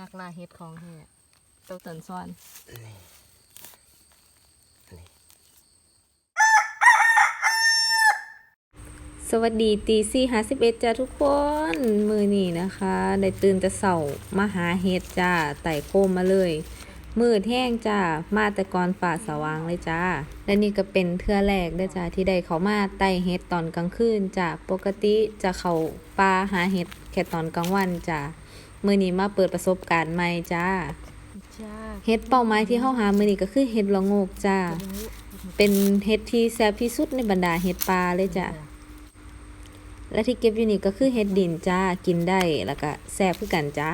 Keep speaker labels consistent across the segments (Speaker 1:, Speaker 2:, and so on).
Speaker 1: นักล่าเฮ็ดของแท้ตัวเตินซ้อน
Speaker 2: นี่นี่
Speaker 1: สวัสดีตีสี่ห้าสิบเอ็ดจ้าทุกคน มือนี่นะคะ ได้ตื่นแต่เสามาหาเฮ็ดจ้าไต่โคมมาเลย มืดแห้งจ้ามาแต่ก่อนฝ่าสว่างเลยจ้า และนี่ก็เป็นเทื่อแรกได้อจ้าที่ได้เขามาไต่เฮ็ดตอนกลางคืนจ้าปกติจะเขาป่าหาเฮ็ดแค่ตอนกลางวันจ้า มือนี้มาเปิดประสบการณ์ใหม่จ้า
Speaker 3: จ้า
Speaker 1: เฮ็ดเป้าหมายที่เฮาหามือนี้ก็คือเฮ็ดละโงกจ้า เป็นเฮ็ดที่แซ่บที่สุดในบรรดาเฮ็ดปลาเลยจ้ะและที่เก็บอยู่นี่ก็คือเฮ็ดดินจ้ากินได้แล้วก็แซ่บคือกันจ้า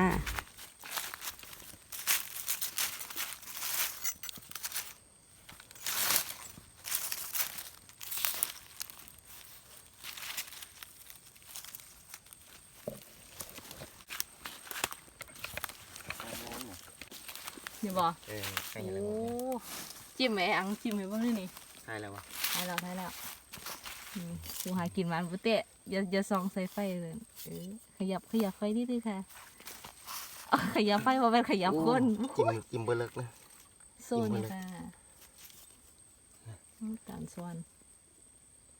Speaker 1: นี่บ่
Speaker 2: เออใกล้
Speaker 1: โอ้
Speaker 2: แล้ว
Speaker 1: จิ้มไหมอังจิ้มไหมบ้างนี่
Speaker 2: ใช่แล้ววะ
Speaker 1: ได้แล้วได้แล้วอืมกูหากินมันบุเตะอย่าอย่าส่องใส่ไฟเลยเออขยับขยับไฟนิดนึงค่ะเอาขยับไฟมาเป็นขยับก้น
Speaker 2: จิ้มจิ้มเบอร์เลิกนะ
Speaker 1: โซ่นี่ค่ะอืมการส่วน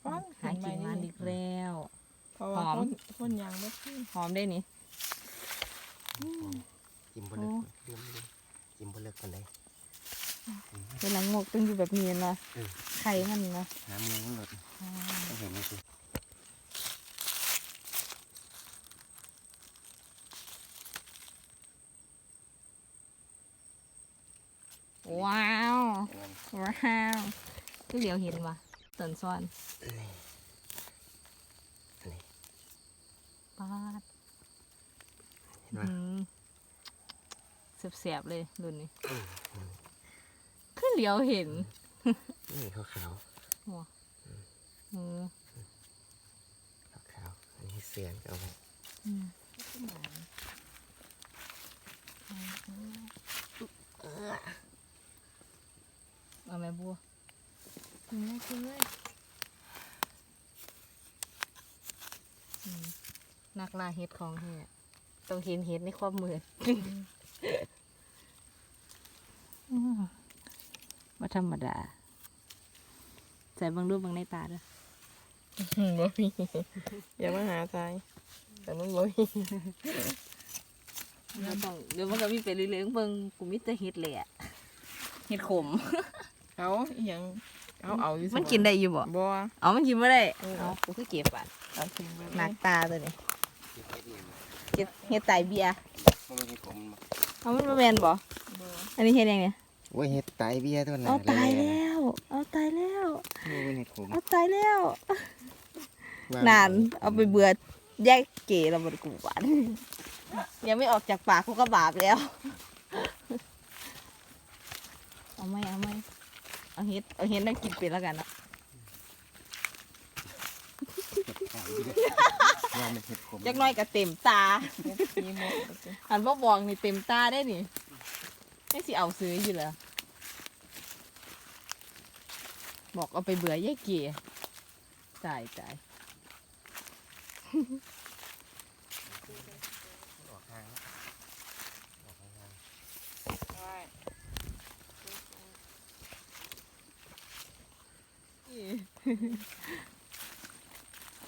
Speaker 3: ฟ้อน
Speaker 1: หากินมันอีกแล้ว
Speaker 3: เพราะว่า
Speaker 1: หอม
Speaker 3: คนคนยางไม่ขึ้น
Speaker 1: หอมได้นี่
Speaker 2: จิ้มเบอร์เลิกเริ่มเลย จิ้มเบอร์เลิกกันเลย
Speaker 1: เวลางกต้องอยู่แบบนี้นะ
Speaker 2: เออ
Speaker 1: ไข่มันนะ
Speaker 2: น้ำมือมันหลดไม่เห็นเลยสิ
Speaker 1: ว้าว
Speaker 2: อย่างนั้น
Speaker 1: ว้าวก็เหลียวเห็นว่ะเตินซ้อน
Speaker 2: นี่นี่
Speaker 1: ปาด
Speaker 2: เห็นไหม
Speaker 1: อืม เสียบๆเลยรุ่นนี้คือเหลียวเห็น
Speaker 2: นี่ขาวขาว
Speaker 1: อืม
Speaker 2: ขาวขาวๆอันนี้เสียงก็เอาไป
Speaker 1: อืมเอาแม่บัวกินเลยกินเลยอืมนักล่าเฮ็ดของแท้ต้องเห็นเห็ดในความมืดอืม ว่าธรรมดา ใส่เบางรูปบางในตาด้วย
Speaker 3: บ่มีอย่ามาหาใจแต่มันบ่มี
Speaker 1: เดี๋ยวต้องเดี๋ยวมันก็มีไปเรื่อยๆเบิ่งกูมีแต่เฮ็ดเลยอะเฮ็ดขม
Speaker 3: เอาอหยังเอาเอาอยู่
Speaker 1: มันกินได้อยู่บ่
Speaker 3: บ่
Speaker 1: เอามันกินบ่ได้
Speaker 3: เออ
Speaker 1: เอากูคือเก็บอะ
Speaker 3: เอาทิ้งไป
Speaker 1: หนักตาตัวนี้
Speaker 2: จิ้มเฮ็ดนี่นะ
Speaker 1: เก็บเฮ็ดไตเบียร์
Speaker 2: มันไม่ใช่ขม
Speaker 1: เอามันมาแม่นบ่
Speaker 3: บ่
Speaker 1: อันนี้เฮ็ดยังไง
Speaker 2: โอ้ยเฮ็ดไตเบี้ยตัวนั้น
Speaker 1: เอาตายแล้ว เอาตายแล้ว
Speaker 2: โอ้ยเฮ็ดขม
Speaker 1: เอาตายแล้ว
Speaker 2: ว่
Speaker 1: นาน เอาไปเบื่อแยกเก๋แล้วบ่ได้กูหวานยังไม่ออกจากปากกูก็บาปแล้ว เอาไหมเอาไหมเอาเฮ็ดเอาเฮ็ดแล้วกินเป็นแล้วกันเนาะ
Speaker 2: ว่ามันเฮ็ดขม
Speaker 1: จักหน้อยก็เต็มตา
Speaker 3: เฮ็ดสีหมดเอาสิ
Speaker 1: อันบ่บอกนี่เต็มตาได้นี่ไม่สิเอาซื้ออยู่เหรอบอกเอาไปเบื่อยายเกียจ่ายจ่าย
Speaker 2: ออกทางแล้วออกทาง
Speaker 3: ไว้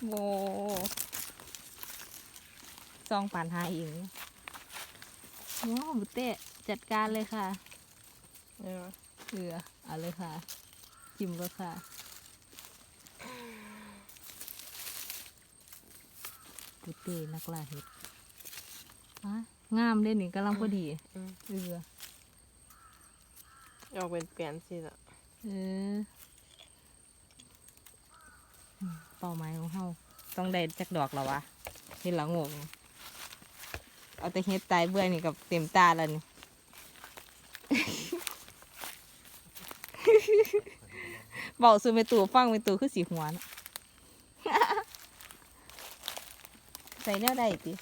Speaker 1: โม ซองป่านหาเองว้าวบุเต้จัดการเลยค่ะ
Speaker 3: เออ
Speaker 1: เอือเอาเลยค่ะจิ้มเลยค่ะบุเต้นักล่าเห็ดอะงามเลยนี่กำลังพอดี
Speaker 3: อืม
Speaker 1: เอือ
Speaker 3: ออกเป็นเปลี่ยนสิล่ะ
Speaker 1: เอออืมเป้าหมายของเฮาต้องได้จักดอกแล้ววะเห็นหลังงง เอาแต่เฮ็ดตายเบื่อนี่กับเต็มตาแล้วนี่บอกซื้อไปตู่ฟังไปตู่คือสีหัวนะ ใส่แนวได้ติ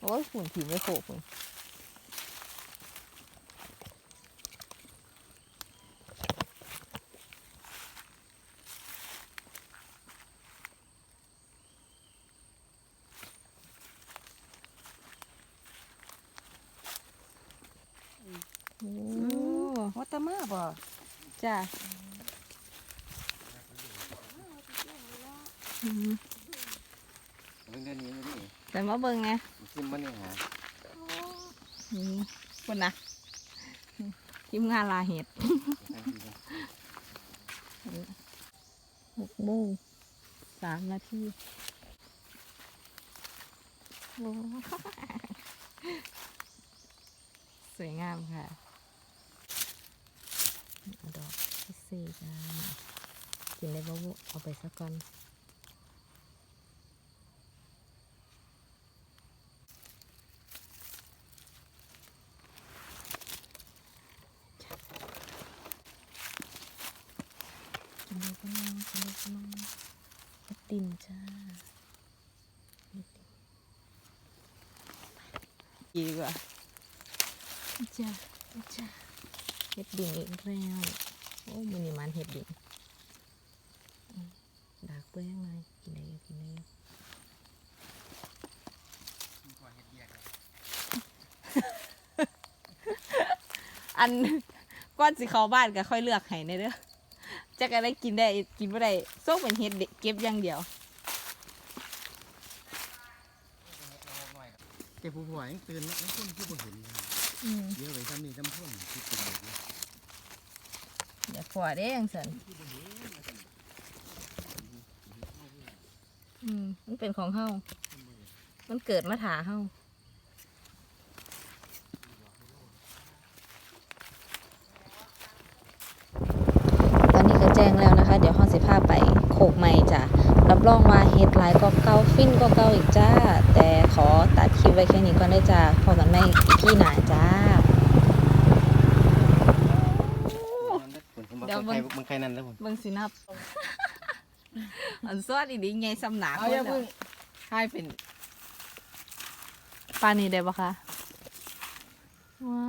Speaker 1: โอ้ยฝุ่นผีไม่โขก เลยบ่จ้าอืม
Speaker 2: เรื่องเดือนนี้เลยนี่
Speaker 1: แต่มาเบิ่งไง
Speaker 2: ซิมมันเนี่ยหา
Speaker 1: นี่คนนะทีมงานลาเห็ดหกโมงสามนาทีโอ้สวยงามค่ะเอาด อกพิเศษนะกินได้บ่บุเอาไปสักก่อนกินไดูกันน้องกินไดูกันน้องเฮ็ดดินจ้าดีกว่าจ้าจ้าเฮ็ดดินอีกแล้ว อ้มันนี่มันเฮ็ดดินอืมดากเปลือกหน่อยกินได้อยู่กินได้อยู่อันก้อนสิเข้าบ้านก็ค่อยเลือกให้ในเด้อจะก็ได้กินได้กินไม่ได้ส้มเป็นเฮ็ดเด็กเก็บอย่างเดียว
Speaker 2: แต่ผู้ป่วยยังตื่นแล้วคนผู้บ่เห็นเลยเดี๋ยวไปทำนี่ทำพ่นที่ติดเด็กเลย
Speaker 1: อย่าขวาได้ยังสันอืมมันเป็นของเฮามันเกิดมาถาเฮาตอนนี้ก็แจ้งแล้วนะคะ เดี๋ยวห้องสิพาไปโขกใหม่จ้ะ รับรองว่าเฮ็ดหลายก็เก่าฟินก็เก่าอีกจ้า แต่ขอตัดคลิปไว้แค่นี้ก่อนได้จ้าพอกันไม่อีพี่หนาจ้า ดี๋เบิ่
Speaker 2: งมันใครนั่นแล้วผม
Speaker 1: เบิ่งสินับ อันซอดอีดีไงสำหนัก
Speaker 3: เอายเพิ่งให้เป็น
Speaker 1: ปลานี่ได้ปะคะ
Speaker 3: ว้า